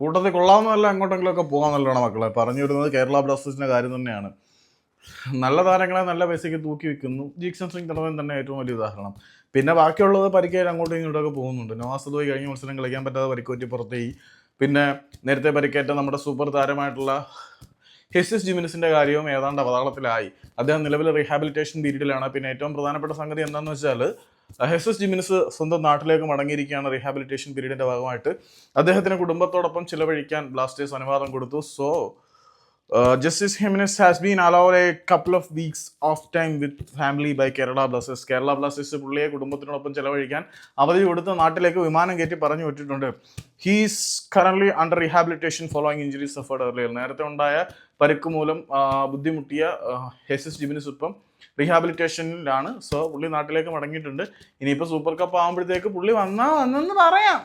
കൂട്ടത്തിൽ കൊള്ളാവുന്നതല്ല പോകാൻ നല്ലതാണ് മക്കളെ. പറഞ്ഞു വരുന്നത് കേരള ബ്ലാസ്റ്റേഴ്സിന്റെ കാര്യം തന്നെയാണ്. നല്ല താരങ്ങളെ നല്ല പൈസയ്ക്ക് തൂക്കി വെക്കുന്നു. ജീക്സൺ സിംഗ് തടവൻ തന്നെ ഏറ്റവും വലിയ ഉദാഹരണം. പിന്നെ ബാക്കിയുള്ളത് പരിക്കേറ്റ് അങ്ങോട്ടും ഇങ്ങോട്ടൊക്കെ പോകുന്നുണ്ട്. നവാസ് കഴിഞ്ഞ മത്സരം കളിക്കാൻ പറ്റാതെ പരിക്കോറ്റി പുറത്തേക്ക് പിന്നെ നേരത്തെ പരിക്കേറ്റ നമ്മുടെ സൂപ്പർ താരമായിട്ടുള്ള ഹെസിസ് ജിമിനിസിന്റെ കാര്യവും ഏതാണ്ട് അവതാളത്തിലായി. അദ്ദേഹം നിലവിൽ റീഹാബിലിറ്റേഷൻ പീരീഡിലാണ് പിന്നെ ഏറ്റവും പ്രധാനപ്പെട്ട സംഗതി എന്താണെന്ന് വെച്ചാൽ ഹെസസ് ജിമിനസ് സ്വന്തം നാട്ടിലേക്ക് മടങ്ങിയിരിക്കുകയാണ് റീഹാബിലിറ്റേഷൻ പീരീഡിന്റെ ഭാഗമായിട്ട്. അദ്ദേഹത്തിന് കുടുംബത്തോടൊപ്പം ചിലവഴിക്കാൻ ബ്ലാസ്റ്റേഴ്സ് അനുവാദം കൊടുത്തു. So justice Jimenez has been allowed a couple of weeks of time with family by Kerala Blasters Kerala Blasters പുള്ളിയെ കുടുംബത്തിനോടൊപ്പം ചെലവഴിക്കാൻ അവധി കൊടുത്ത് നാട്ടിലേക്ക് വിമാനം കയറ്റി പറഞ്ഞു വിട്ടിട്ടുണ്ട്. He's current under rehabilitation following injury suffered earlier നേരത്തെ ഉണ്ടായ പരിക്ക് മൂലം ബുദ്ധിമുട്ടിയ ഹെസിസ് ജിമിനിസ് ഇപ്പം റീഹാബിലിറ്റേഷനിലാണ് സോ പുള്ളി നാട്ടിലേക്ക് മടങ്ങിയിട്ടുണ്ട്. ഇനിയിപ്പോൾ സൂപ്പർ കപ്പ് ആകുമ്പോഴത്തേക്ക് പുള്ളി വന്നാൽ വന്നെന്ന് പറയാം.